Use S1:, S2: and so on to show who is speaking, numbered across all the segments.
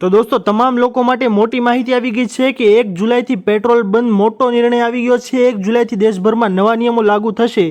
S1: તો દોસ્તો, તમામ લોકો માટે મોટી માહિતી આવી ગઈ છે કે એક જુલાઈથી પેટ્રોલ બંધ મોટો નિર્ણય આવી ગયો છે. એક જુલાઈથી દેશભરમાં નવા નિયમો લાગુ થશે,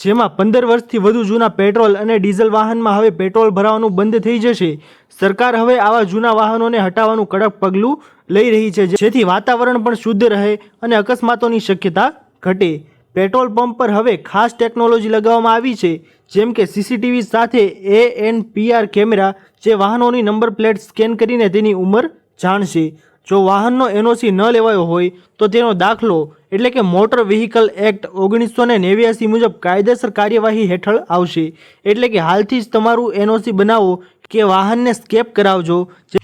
S1: જેમાં પંદર વર્ષથી વધુ જૂના પેટ્રોલ અને ડીઝલ વાહનમાં હવે પેટ્રોલ ભરાવાનું બંધ થઈ જશે. સરકાર હવે આવા જૂના વાહનોને હટાવવાનું કડક પગલું લઈ રહી છે, જેથી વાતાવરણ પણ શુદ્ધ રહે અને અકસ્માતોની શક્યતા ઘટે. પેટ્રોલ પંપ પર હવે ખાસ ટેકનોલોજી લગાવવામાં આવી છે, જેમ કે સીસીટીવી સાથે એ એન પીઆર કેમેરા, જે વાહનોની નંબર પ્લેટ સ્કેન કરીને તેની ઉંમર જાણશે. જો વાહનનો એનઓસી ન લેવાયો હોય, તો તેનો દાખલો એટલે કે મોટર વ્હીકલ એક્ટ ઓગણીસો ને નેવ્યાસી મુજબ કાયદેસર કાર્યવાહી હેઠળ આવશે. એટલે કે હાલથી જ તમારું એનઓસી બનાવો કે વાહનને સ્કેપ કરાવજો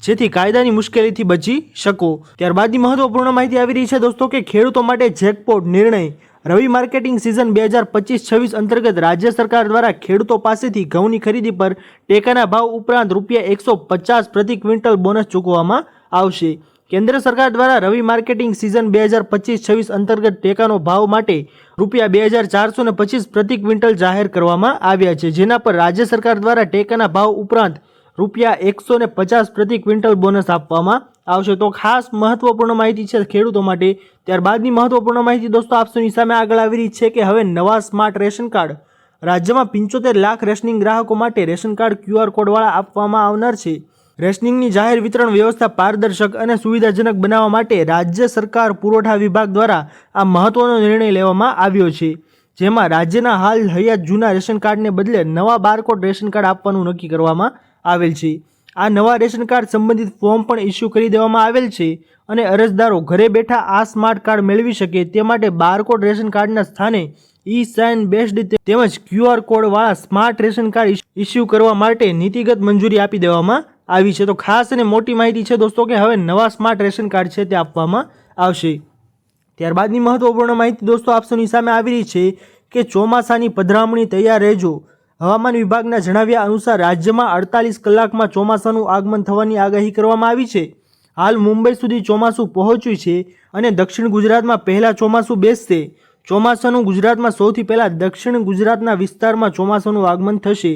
S1: જેથી કાયદાની મુશ્કેલીથી બચી શકો. ત્યારબાદની મહત્વપૂર્ણ માહિતી આવી રહી છે દોસ્તો કે ખેડૂતો માટે જેકપોટ નિર્ણય રવિ માર્કેટિંગ સિઝન બે હજાર પચીસ છવ્વીસ અંતર્ગત રાજ્ય સરકાર દ્વારા ખેડૂતો પાસેથી ઘઉંની ખરીદી પર ટેકાના ભાવ ઉપરાંત રૂપિયા એકસો પચાસ પ્રતિ ક્વિન્ટલ બોનસ ચૂકવવામાં આવશે. કેન્દ્ર સરકાર દ્વારા રવિ માર્કેટિંગ સિઝન બે હજાર પચીસ છવ્વીસ અંતર્ગત ટેકાનો ભાવ માટે રૂપિયા બે હજાર ચારસો ને પચીસ પ્રતિ ક્વિન્ટલ જાહેર કરવામાં આવ્યા છે, જેના પર રાજ્ય સરકાર દ્વારા ટેકાના ભાવ ઉપરાંત રૂપિયા એકસો ને પચાસ પ્રતિ ક્વિન્ટલ બોનસ આપવામાં આવશે તો ખાસ મહત્વપૂર્ણ માહિતી છે ખેડૂતો માટે. ત્યારબાદની મહત્વપૂર્ણ માહિતી દોસ્તો આપસોની સામે આગળ આવી રહી છે કે હવે નવા સ્માર્ટ રેશન કાર્ડ રાજ્યમાં પંચોતેર લાખ રેશનિંગ ગ્રાહકો માટે રેશન કાર્ડ ક્યુઆર કોડવાળા આપવામાં આવનાર છે. રેશનિંગની જાહેર વિતરણ વ્યવસ્થા પારદર્શક અને સુવિધાજનક બનાવવા માટે રાજ્ય સરકાર પુરવઠા વિભાગ દ્વારા આ મહત્વનો નિર્ણય લેવામાં આવ્યો છે. જેમાં રાજ્યના હાલ હયાત જૂના રેશન કાર્ડને બદલે નવા બારકોડ રેશન કાર્ડ આપવાનું નક્કી કરવામાં આવેલ છે. આ નવા રેશન કાર્ડ સંબંધિત ફોર્મ પણ ઇસ્યુ કરી દેવામાં આવેલ છે અને અરજદારો ઘરે બેઠા આ સ્માર્ટ કાર્ડ મેળવી શકે તે માટે બારકોડ રેશન કાર્ડના સ્થાને ઈ સાઇન બેસ્ડ તેમજ ક્યુઆર કોડવાળા સ્માર્ટ રેશન કાર્ડ ઇસ્યુ કરવા માટે નીતિગત મંજૂરી આપી દેવામાં આવી છે. તો ખાસ અને મોટી માહિતી છે દોસ્તો કે હવે નવા સ્માર્ટ રેશન કાર્ડ છે તે આપવામાં આવશે. ત્યારબાદની મહત્વપૂર્ણ માહિતી દોસ્તો આપશોની સામે આવી રહી છે કે ચોમાસાની પધરામણી તૈયાર રહેજો. હવામાન વિભાગના જણાવ્યા અનુસાર રાજ્યમાં અડતાલીસ કલાકમાં ચોમાસાનું આગમન થવાની આગાહી કરવામાં આવી છે. હાલ મુંબઈ સુધી ચોમાસું પહોંચ્યું છે અને દક્ષિણ ગુજરાતમાં પહેલાં ચોમાસું બેસશે. ચોમાસાનું ગુજરાતમાં સૌથી પહેલાં દક્ષિણ ગુજરાતના વિસ્તારમાં ચોમાસાનું આગમન થશે.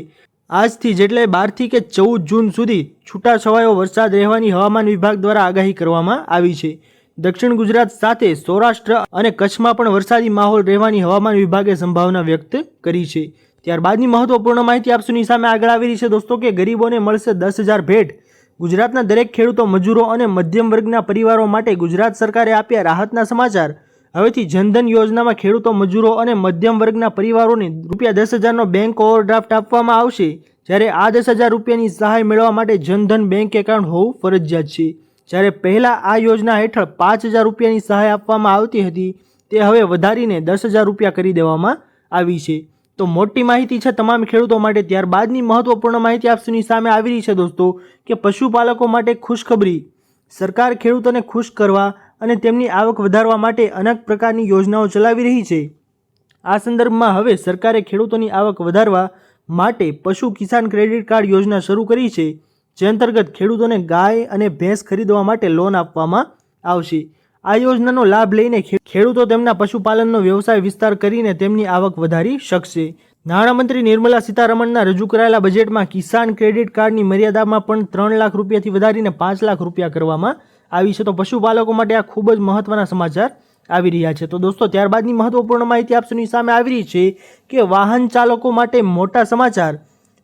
S1: આજથી જેટલે બારથી કે ચૌદ જૂન સુધી છૂટાછવાયો વરસાદ રહેવાની હવામાન વિભાગ દ્વારા આગાહી કરવામાં આવી છે. દક્ષિણ ગુજરાત સાથે સૌરાષ્ટ્ર અને કચ્છમાં પણ વરસાદી માહોલ રહેવાની હવામાન વિભાગે સંભાવના વ્યક્ત કરી છે. ત્યારબાદની મહત્વપૂર્ણ માહિતી આપશુની સામે આગળ આવી રહી છે. દોસ્તો, કે ગરીબોને મળશે દસ હજાર ભેટ. ગુજરાતના દરેક ખેડૂતો, મજૂરો અને મધ્યમ વર્ગના પરિવારો માટે ગુજરાત સરકારે આપ્યા રાહતના સમાચાર. હવેથી જનધન યોજનામાં ખેડૂતો, મજૂરો અને મધ્યમ વર્ગના પરિવારોને રૂપિયા દસ હજારનો બેંક ઓવરડ્રાફ્ટ આપવામાં આવશે, જ્યારે આ દસ હજાર રૂપિયાની સહાય મેળવવા માટે જનધન બેંક એકાઉન્ટ હોવું ફરજિયાત છે. જ્યારે પહેલાં આ યોજના હેઠળ પાંચ હજાર રૂપિયાની સહાય આપવામાં આવતી હતી, તે હવે વધારીને દસ હજાર રૂપિયા કરી દેવામાં આવી છે. તો મોટી માહિતી છે તમામ ખેડૂતો માટે. ત્યારબાદની મહત્વપૂર્ણ માહિતી આપસુની સામે આવી રહી છે દોસ્તો, કે પશુપાલકો માટે ખુશખબરી. સરકાર ખેડૂતોને ખુશ કરવા અને તેમની આવક વધારવા માટે અનેક પ્રકારની યોજનાઓ ચલાવી રહી છે. આ સંદર્ભમાં હવે સરકારે ખેડૂતોની આવક વધારવા માટે પશુ કિસાન ક્રેડિટ કાર્ડ યોજના શરૂ કરી છે, જે અંતર્ગત ખેડૂતોને ગાય અને ભેંસ ખરીદવા માટે લોન આપવામાં આવશે. આ યોજનાનો લાભ લઈને ખેડૂતો તેમના પશુપાલનનો વ્યવસાય વિસ્તાર કરીને તેમની આવક વધારી શકશે. નાણામંત્રી નિર્મલા સીતારમણના રજૂ કરાયેલા બજેટમાં કિસાન ક્રેડિટ કાર્ડની મર્યાદામાં પણ ત્રણ લાખ રૂપિયાથી વધારીને પાંચ લાખ રૂપિયા કરવામાં આવી છે. તો પશુપાલકો માટે આ ખૂબ જ મહત્વના સમાચાર આવી રહ્યા છે. તો દોસ્તો, ત્યારબાદની મહત્વપૂર્ણ માહિતી આપસોની સામે આવી રહી છે કે વાહન ચાલકો માટે મોટા સમાચાર.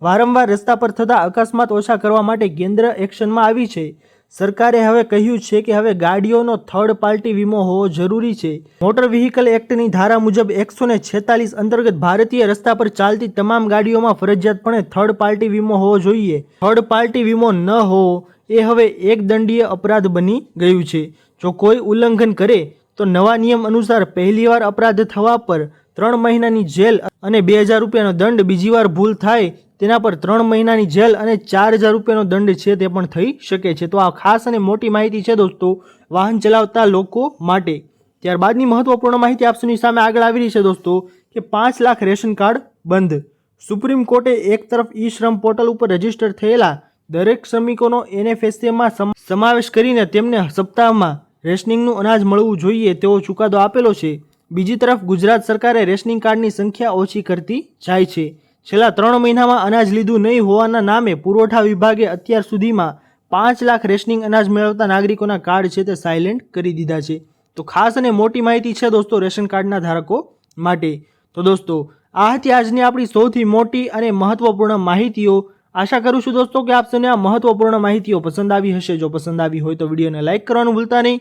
S1: વારંવાર રસ્તા પર થતા અકસ્માત ઓછા કરવા માટે કેન્દ્ર એક્શનમાં આવી છે. સરકારે હવે કહ્યું છે કે હવે ગાડીઓનો થર્ડ પાર્ટી વીમો હોવો જરૂરી છે. મોટર વ્હીકલ એક્ટની ધારા મુજબ એકસો ને છેતાલીસ અંતર્ગત ભારતીય રસ્તા પર ચાલતી તમામ ગાડીઓમાં ફરજિયાતપણે થર્ડ પાર્ટી વીમો હોવો જોઈએ. થર્ડ પાર્ટી વીમો ન હોવો એ હવે એક દંડીય અપરાધ બની ગયું છે. જો કોઈ ઉલ્લંઘન કરે, તો નવા નિયમ અનુસાર પહેલીવાર અપરાધ થવા પર ત્રણ મહિનાની જેલ અને બે હજાર રૂપિયાનો દંડ બીજી વાર ભૂલ થાય તેના પર ત્રણ મહિનાની જેલ અને ચાર હજાર રૂપિયાનો દંડ છે તે પણ થઈ શકે છે. તો આ ખાસ અને મોટી માહિતી છે દોસ્તો, વાહન ચલાવતા લોકો માટે. ત્યારબાદની મહત્વપૂર્ણ માહિતી આપસુની સામે આગળ આવી રહી છે દોસ્તો, કે પાંચ લાખ રેશન કાર્ડ બંધ. સુપ્રીમ કોર્ટે એક તરફ ઈ શ્રમ પોર્ટલ ઉપર રજિસ્ટર થયેલા દરેક શ્રમિકોનો એનએફએસએમાં સમ- સમાવેશ કરીને તેમને સપ્તાહમાં રેશનિંગનું અનાજ મળવું જોઈએ તેવો ચુકાદો આપેલો છે. બીજી તરફ ગુજરાત સરકારે રેશનિંગ કાર્ડની સંખ્યા ઓછી કરતી જાય છે. છેલ્લા ત્રણ મહિનામાં અનાજ લીધું નહીં હોવાના નામે પુરવઠા વિભાગે અત્યાર સુધીમાં પાંચ લાખ રેશનિંગ અનાજ મેળવતા નાગરિકોના કાર્ડ છે તે સાયલેન્ટ કરી દીધા છે. તો ખાસ અને મોટી માહિતી છે દોસ્તો રેશન કાર્ડના ધારકો માટે. તો દોસ્તો, આ હતી આજની આપણી સૌથી મોટી અને મહત્વપૂર્ણ માહિતીઓ. આશા કરું છું દોસ્તો કે આપ સૌને આ મહત્વપૂર્ણ માહિતીઓ પસંદ આવી હશે. જો પસંદ આવી હોય તો વિડીયોને લાઇક કરવાનું ભૂલતા નહીં.